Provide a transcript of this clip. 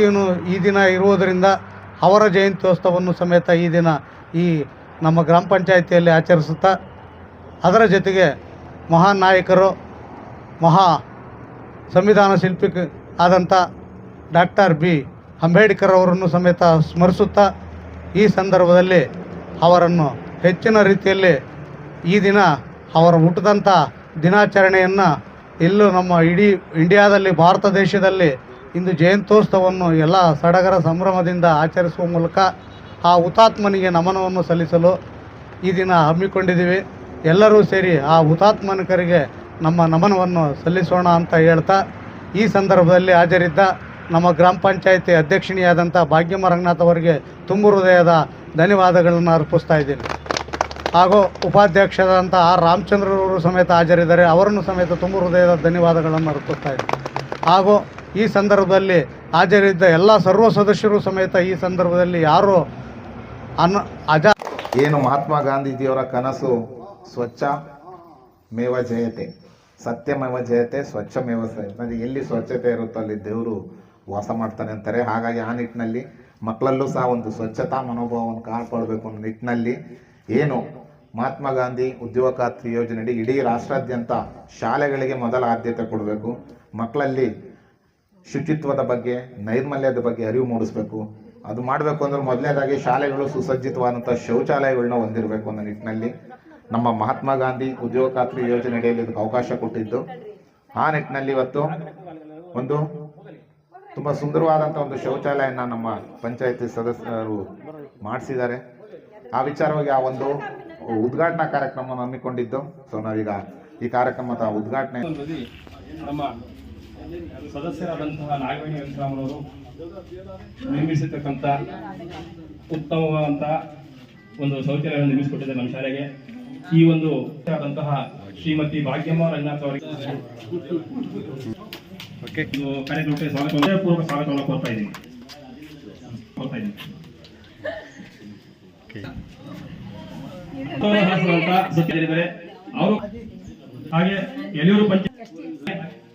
ಜಯಂತಿಯನ್ನು ಈ ದಿನ ಇರುವುದರಿಂದ ಅವರ ಜಯಂತ್ಯೋತ್ಸವವನ್ನು ಸಮೇತ ಈ ದಿನ ಈ ನಮ್ಮ ಗ್ರಾಮ ಪಂಚಾಯಿತಿಯಲ್ಲಿ ಆಚರಿಸುತ್ತಾ ಅದರ ಜೊತೆಗೆ ಮಹಾನ್ ನಾಯಕರು, ಮಹಾ ಸಂವಿಧಾನ ಶಿಲ್ಪಿ ಆದಂಥ ಡಾಕ್ಟರ್ ಬಿ. ಅಂಬೇಡ್ಕರ್ ಅವರನ್ನು ಸಮೇತ ಸ್ಮರಿಸುತ್ತಾ ಈ ಸಂದರ್ಭದಲ್ಲಿ ಅವರನ್ನು ಹೆಚ್ಚಿನ ರೀತಿಯಲ್ಲಿ ಈ ದಿನ ಅವರ ಹುಟ್ಟಿದಂಥ ದಿನಾಚರಣೆಯನ್ನು ಎಲ್ಲೂ ನಮ್ಮ ಇಡೀ ಇಂಡಿಯಾದಲ್ಲಿ, ಭಾರತ ದೇಶದಲ್ಲಿ ಇಂದು ಜಯಂತ್ಯೋತ್ಸವವನ್ನು ಎಲ್ಲ ಸಡಗರ ಸಂಭ್ರಮದಿಂದ ಆಚರಿಸುವ ಮೂಲಕ ಆ ಹುತಾತ್ಮನಿಗೆ ನಮನವನ್ನು ಸಲ್ಲಿಸಲು ಈ ದಿನ ಹಮ್ಮಿಕೊಂಡಿದ್ದೀವಿ. ಎಲ್ಲರೂ ಸೇರಿ ಆ ಹುತಾತ್ಮನಿಕರಿಗೆ ನಮ್ಮ ನಮನವನ್ನು ಸಲ್ಲಿಸೋಣ ಅಂತ ಹೇಳ್ತಾ ಈ ಸಂದರ್ಭದಲ್ಲಿ ಹಾಜರಿದ್ದ ನಮ್ಮ ಗ್ರಾಮ ಪಂಚಾಯಿತಿ ಅಧ್ಯಕ್ಷಿಣಿಯಾದಂಥ ಭಾಗ್ಯಮ್ಮ ರಂಗನಾಥ್ ಅವರಿಗೆ ತುಂಬು ಹೃದಯದ ಧನ್ಯವಾದಗಳನ್ನು ಅರ್ಪಿಸ್ತಾ ಇದ್ದೀನಿ. ಹಾಗೂ ಉಪಾಧ್ಯಕ್ಷರಾದಂಥ ಆರ್ ರಾಮಚಂದ್ರವರು ಸಮೇತ ಹಾಜರಿದ್ದಾರೆ. ಅವರನ್ನು ಸಮೇತ ತುಂಬು ಹೃದಯದ ಧನ್ಯವಾದಗಳನ್ನು ಅರ್ಪಿಸ್ತಾ ಇದ್ದೀನಿ. ಹಾಗೂ ಈ ಸಂದರ್ಭದಲ್ಲಿ ಹಾಜರಿದ್ದ ಎಲ್ಲ ಸರ್ವ ಸದಸ್ಯರು ಸಮೇತ ಈ ಸಂದರ್ಭದಲ್ಲಿ ಯಾರು ಅನ್ನ ಅಜ ಏನು ಮಹಾತ್ಮ ಗಾಂಧೀಜಿಯವರ ಕನಸು ಸ್ವಚ್ಛ ಮೇವ ಜಯತೆ, ಸತ್ಯಮೇವ ಜಯತೆ ಸ್ವಚ್ಛಮೇವ ಜಯತೆ. ಎಲ್ಲಿ ಸ್ವಚ್ಛತೆ ಇರುತ್ತೋ ಅಲ್ಲಿ ದೇವರು ವಾಸ ಮಾಡ್ತಾನೆ ಅಂತಾರೆ. ಹಾಗಾಗಿ ಆ ನಿಟ್ಟಿನಲ್ಲಿ ಮಕ್ಕಳಲ್ಲೂ ಸಹ ಒಂದು ಸ್ವಚ್ಛತಾ ಮನೋಭಾವವನ್ನು ಕಾಪಾಡಬೇಕು ಅನ್ನೋ ನಿಟ್ಟಿನಲ್ಲಿ ಏನು ಮಹಾತ್ಮ ಗಾಂಧಿ ಉದ್ಯೋಗ ಖಾತ್ರಿ ಯೋಜನೆಯಡಿ ಇಡೀ ರಾಷ್ಟ್ರಾದ್ಯಂತ ಶಾಲೆಗಳಿಗೆ ಮೊದಲ ಆದ್ಯತೆ ಕೊಡಬೇಕು. ಮಕ್ಕಳಲ್ಲಿ ಶುಚಿತ್ವದ ಬಗ್ಗೆ, ನೈರ್ಮಲ್ಯದ ಬಗ್ಗೆ ಅರಿವು ಮೂಡಿಸ್ಬೇಕು. ಅದು ಮಾಡಬೇಕು ಅಂದ್ರೆ ಮೊದಲನೇದಾಗಿ ಶಾಲೆಗಳು ಸುಸಜ್ಜಿತವಾದಂಥ ಶೌಚಾಲಯಗಳನ್ನ ಹೊಂದಿರಬೇಕು ಅನ್ನೋ ನಿಟ್ಟಿನಲ್ಲಿ ನಮ್ಮ ಮಹಾತ್ಮ ಗಾಂಧಿ ಉದ್ಯೋಗ ಖಾತ್ರಿ ಯೋಜನೆ ಅಡಿಯಲ್ಲಿ ಇದಕ್ಕೆ ಅವಕಾಶ ಕೊಟ್ಟಿದ್ದು. ಆ ನಿಟ್ಟಿನಲ್ಲಿ ಇವತ್ತು ಒಂದು ತುಂಬ ಸುಂದರವಾದಂಥ ಒಂದು ಶೌಚಾಲಯನ ನಮ್ಮ ಪಂಚಾಯತಿ ಸದಸ್ಯರು ಮಾಡಿಸಿದ್ದಾರೆ. ಆ ವಿಚಾರವಾಗಿ ಆ ಒಂದು ಉದ್ಘಾಟನಾ ಕಾರ್ಯಕ್ರಮವನ್ನು ಹಮ್ಮಿಕೊಂಡಿದ್ದು. ಸೊ ನಾವೀಗ ಈ ಕಾರ್ಯಕ್ರಮದ ಉದ್ಘಾಟನೆ ಸದಸ್ಯರಾದಂತಹ ನಾಗವೇಣಿ ವೆಂಕಟರಾಮರವರು ನಿರ್ಮಿಸಿರ್ತಕ್ಕಂಥ ಉತ್ತಮವಾದಂತಹ ಒಂದು ಶೌಚಾಲಯವನ್ನು ನಿರ್ಮಿಸಿಕೊಟ್ಟಿದೆ ನಮ್ಮ ಶಾಲೆಗೆ. ಈ ಒಂದು ಆದಂತಹ ಶ್ರೀಮತಿ ಭಾಗ್ಯಮ್ಮ ರಂಗನಾಥ್ ಅವರಿಗೆ ಕಾರ್ಯಕ್ರಮಕ್ಕೆ ಸ್ವಾಗತ ಪೂರ್ವಕ ಸ್ವಾಗತವನ್ನು ಕೋರ್ತಾ ಇದ್ದೀನಿ. ಕೋರ್ತಾ ಇದ್ದೀನಿ. ಅವರು ಹಾಗೆ ಎಲಿಯೂರು ಪಂಚಾಯತ್